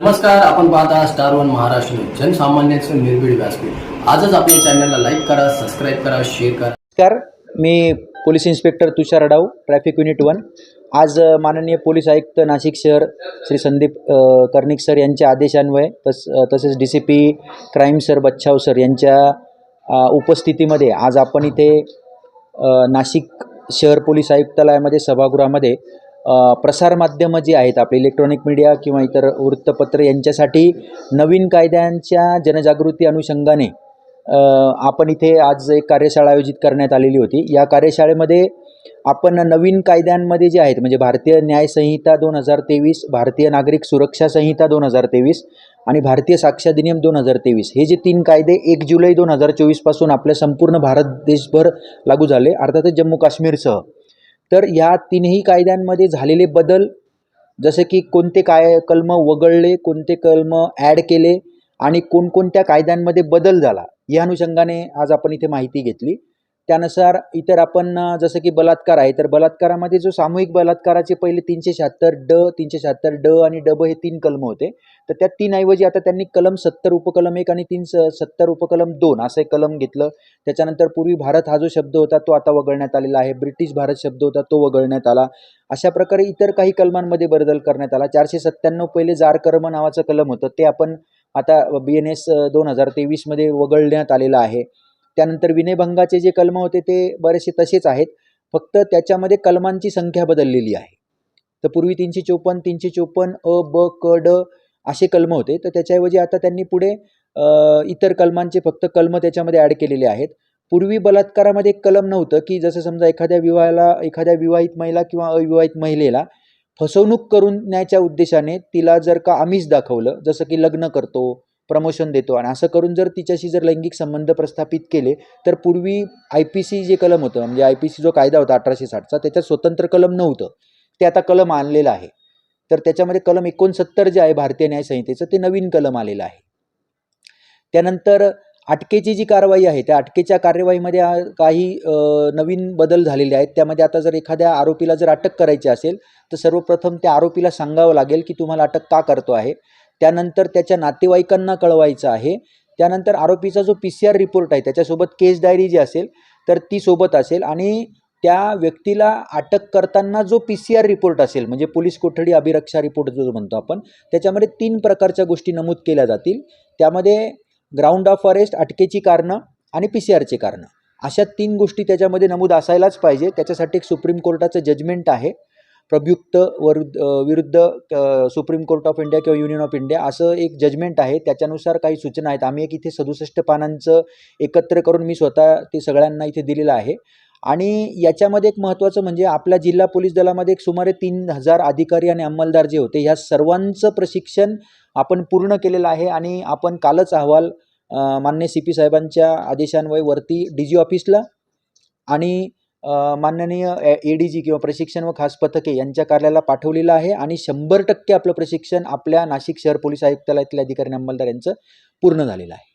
नमस्कार आपण पाहता स्टार वन महाराष्ट्र न्यूज. जनसामान्यांचं निर्भीड व्यासपीठ. आजच आपल्या चॅनलला लाईक करा सबस्क्राईब करा शेअर करा. नमस्कार मी police inspector Tushar Adau traffic unit one. आज माननीय पोलीस आयुक्त नाशिक शहर श्री संदीप कर्णिक सर यांच्या आदेशान्वये तस तसेच D C P crime sir Bachhav sir यांच्या उपस्थितीमध्ये आज आपण इथे नाशिक शहर पोलीस आयुक्तालयामध्ये सभागृहामध्ये प्रसारमाध्यमं जी आहेत आपली इलेक्ट्रॉनिक मीडिया किंवा इतर वृत्तपत्र यांच्यासाठी नवीन कायद्यांच्या जनजागृती अनुषंगाने आपण इथे आज एक कार्यशाळा आयोजित करण्यात आलेली होती. या कार्यशाळेमध्ये आपण नवीन कायद्यांमध्ये जे आहेत म्हणजे भारतीय न्याय संहिता दोन हजार तेवीस भारतीय नागरिक सुरक्षा संहिता दोन हजार तेवीस आणि भारतीय साक्ष अधिनियम दोन हजार तेवीस हे जे तीन कायदे एक जुलै दोन हजार चोवीसपासून आपल्या संपूर्ण भारत देशभर लागू झाले. अर्थातच जम्मू काश्मीरसह तर या तीनही कायद्यांमध्ये झालेले बदल जसे की कोणते काय कलम वगळले कोणते कलम ॲड केले आणि कोणकोणत्या कायद्यांमध्ये बदल झाला या अनुषंगाने आज आपण इथे माहिती घेतली. त्यानुसार इतर आपण जसं की बलात्कार आहे तर बलात्कारामध्ये जो सामूहिक बलात्काराचे पहिले तीनशे शहात्तर ड तीनशे शहात्तर ड आणि डब हे तीन कलम होते. तर त्या तीनऐवजी आता त्यांनी कलम सत्तर उपकलम एक आणि तीन स सत्तर उपकलम दोन असं एक कलम घेतलं. त्याच्यानंतर पूर्वी भारत हा जो शब्द होता तो आता वगळण्यात आलेला आहे. ब्रिटिश भारत शब्द होता तो वगळण्यात आला. अशा प्रकारे इतर काही कलमांमध्ये बदल करण्यात आला. चारशे सत्त्याण्णव पहिले जारकर्म नावाचं कलम होतं. ते आपण आता बी एन एस दोन हजार तेवीसमध्ये वगळण्यात आलेलं आहे. त्यानंतर विनयभंगाचे जे कलम होते ते बरेचसे तसेच आहेत. फक्त त्याच्यामध्ये कलमांची संख्या बदललेली आहे. तर पूर्वी तीनशे चोपन्न तीनशे चोपन्न अ ब क ड असे कलम होते. तर त्याच्याऐवजी आता त्यांनी पुढे इतर कलमांचे फक्त कलम त्याच्यामध्ये ॲड केलेले आहेत. पूर्वी बलात्कारामध्ये एक कलम नव्हतं की जसं समजा एखाद्या विवाहाला एखाद्या विवाहित महिला किंवा अविवाहित महिलेला फसवणूक करून न्यायच्या उद्देशाने तिला जर का आमिष दाखवलं जसं की लग्न करतो प्रमोशन देतो. आणि असं करून जर तिच्याशी जर लैंगिक संबंध प्रस्थापित केले तर पूर्वी आय पी सी जे कलम होतं म्हणजे आय पी सी जो कायदा होता अठराशे साठचा त्याच्यात स्वतंत्र कलम नव्हतं. ते आता कलम आणलेलं आहे. तर त्याच्यामध्ये कलम एकोणसत्तर जे आहे भारतीय न्यायसंहितेचं ते नवीन कलम आलेलं आहे. त्यानंतर अटकेची जी कारवाई आहे त्या अटकेच्या कार्यवाहीमध्ये काही नवीन बदल झालेले आहेत. त्यामध्ये आता जर एखाद्या आरोपीला जर अटक करायची असेल तर सर्वप्रथम त्या आरोपीला सांगावं लागेल की तुम्हाला अटक का करतो आहे. त्यानंतर त्याच्या नातेवाईकांना कळवायचं आहे. त्यानंतर आरोपीचा जो पी सी आर रिपोर्ट आहे त्याच्यासोबत केस डायरी जी असेल तर ती सोबत असेल. आणि त्या व्यक्तीला अटक करताना जो पी सी आर रिपोर्ट असेल म्हणजे पोलीस कोठडी अभिरक्षा रिपोर्ट जो म्हणतो आपण त्याच्यामध्ये तीन प्रकारच्या गोष्टी नमूद केल्या जातील. त्यामध्ये ग्राउंड ऑफ अरेस्ट अटकेची कारणं आणि पी सी आरची कारणं. अशा तीन गोष्टी त्याच्यामध्ये नमूद असायलाच पाहिजे. त्याच्यासाठी एक सुप्रीम कोर्टाचं जजमेंट आहे. प्रभुक्त वरुद्ध विरुद्ध सुप्रीम कोर्ट ऑफ इंडिया किंवा युनियन ऑफ इंडिया असं एक जजमेंट आहे. त्याच्यानुसार काही सूचना आहेत. आम्ही एक इथे सदुसष्ट पानांचं एकत्र करून मी स्वतः ते सगळ्यांना इथे दिलेलं आहे. आणि याच्यामध्ये एक महत्त्वाचं म्हणजे आपल्या जिल्हा पोलीस दलामध्ये एक सुमारे तीन हजार अधिकारी आणि अंमलदार जे होते ह्या सर्वांचं प्रशिक्षण आपण पूर्ण केलेलं आहे. आणि आपण कालच अहवाल मान्य सी पी साहेबांच्या आदेशान्वये वरती डी जी ऑफिसला आणि माननीय ए डी जी किंवा प्रशिक्षण व खास पथके यांच्या कार्यालयाला पाठवलेलं आहे आणि शंभर टक्के आपलं प्रशिक्षण आपल्या नाशिक शहर पोलीस आयुक्तालयातल्या अधिकारी अंमलदार यांचं पूर्ण झालेलं आहे.